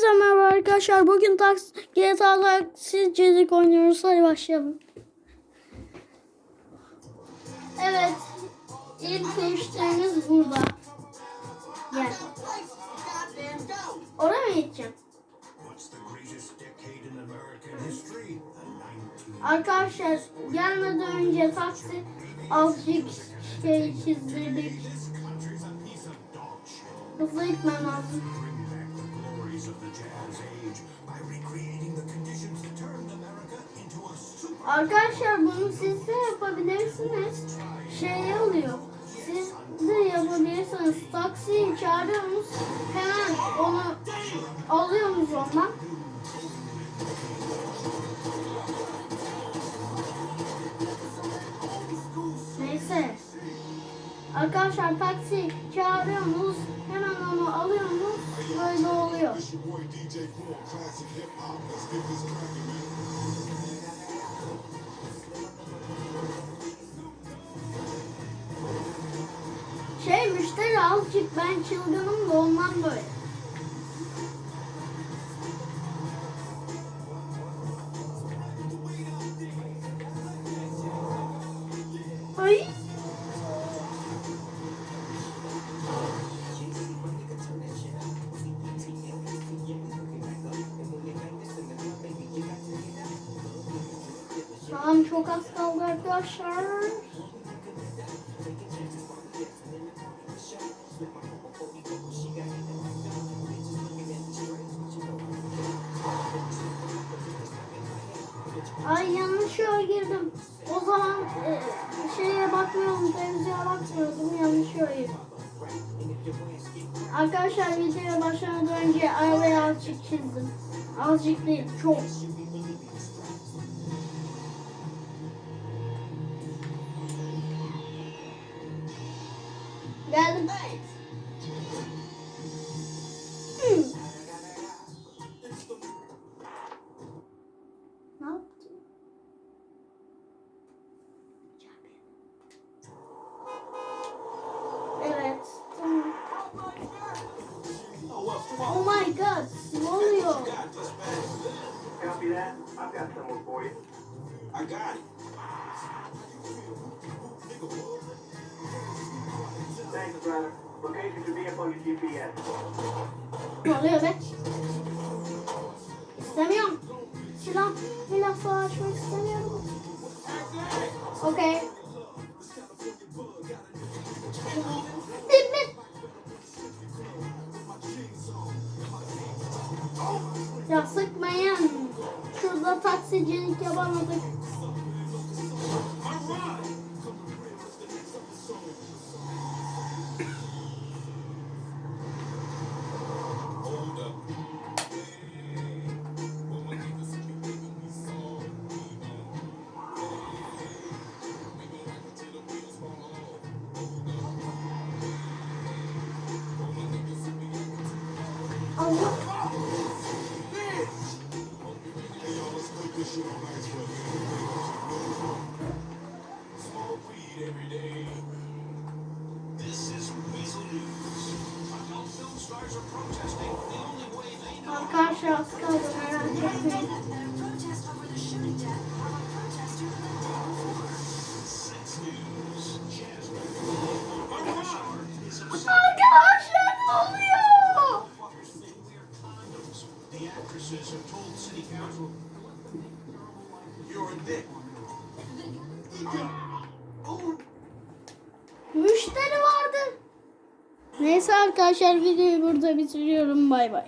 Herkese merhaba arkadaşlar. Bugün taksi, GTA Taksi Cezik oynuyoruz. Hadi başlayalım. Evet. İlk müşterimiz burada. Gel. Oraya mı gideceğim? What's the greatest decade in American history? The 19 Arkadaşlar gelmeden önce taksi azıcık şey çizdirdik. Hızlı gitmem lazım. Arkadaşlar bunu siz de yapabilirsiniz. Şey oluyor. Siz de yapabilirsiniz. Taksiyi çağırıyorsunuz. Hemen onu alıyorsunuz ondan. Arkadaşlar taksi çağırıyorsunuz. Hemen onu alıyorsunuz. Böyle oluyor. Şey müşteri azıcık ben çılgınım da ondan böyle. An çok az kaldı arkadaşlar. Ay yanlış yola girdim. O zaman e, şeye bakmıyordum, televizyona bakmıyordum. Yanlış yola. Arkadaşlar videoya başlamadan önce arabayı azıcık çizdim. Azıcık değil, çok. Geldim. Hmm. Ne yaptın? Evet. Oh my god. Ne oluyor? Copy that. I've got someone for you. I got it. Ne oluyor be? İstemiyorum. Silah, silah savaşmak istemiyorum. Okey. Ya sıkmayın. Şurada taksicilik yapamadık. Arkadaşlar az kaldı merak etmeyin. Actresses have told city council. You're dick. Müşteri vardı. Neyse arkadaşlar videoyu burada bitiriyorum. Bay bay.